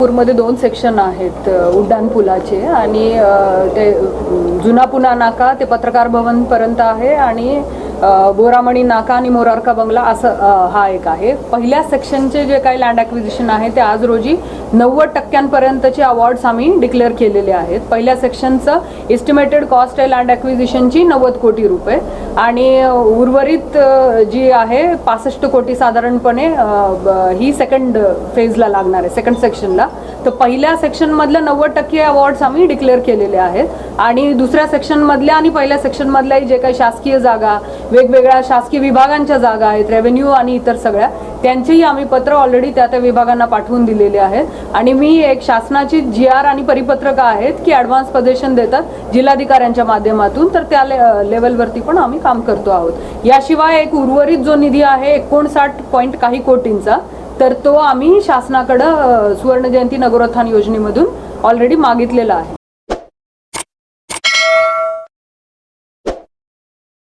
नागपूरमध्ये दोन सेक्शन आहेत उड्डाण पुलाचे आणि ते जुना पुना नाका ते पत्रकार भवनपर्यंत आहे आणि बोरामणी नाका आणि मोरारका बंगला असं हा एक आहे. पहिल्या सेक्शनचे जे काही लँड ॲक्विजिशन आहे ते आज रोजी नव्वद टक्क्यांपर्यंतचे अवॉर्ड्स आम्ही डिक्लेअर केलेले आहेत. पहिल्या सेक्शनचं एस्टिमेटेड कॉस्ट आहे लँड ॲक्विजिशनची नव्वद कोटी रुपये. आणि उर्वरित जी आहे पासष्ट कोटी साधारणपणे ही सेकंड फेजला लागणार आहे सेकंड सेक्शनला तर पहिल्या सेक्शनमधल्या नव्वद टक्के अवॉर्ड्स आम्ही डिक्लेअर केलेले आहेत. आणि दुसऱ्या सेक्शनमधल्या आणि पहिल्या सेक्शनमधल्याही जे काही शासकीय जागा वेगवेगळ्या शासकीय विभागांच्या जागा आहेत रेव्हेन्यू आणि इतर सगळ्या. त्यांचेही आम्ही पत्र ऑलरेडी त्या त्या विभागांना पाठवून दिलेले आहेत. आणि मी एक शासनाची जी आर आणि परिपत्रकं आहेत की ॲडव्हान्स पजेशन देतात जिल्हाधिकाऱ्यांच्या माध्यमातून. तर त्या ले- लेवलवरती पण आम्ही काम करतो आहोत. याशिवाय एक उर्वरित जो निधी आहे एकोणसाठ पॉईंट काही कोटींचा तर तो आम्ही शासनाकडं सुवर्णजयंती सुवर्ण जयंती नगरोत्थान योजनेमधून ऑलरेडी मागितलेला आहे.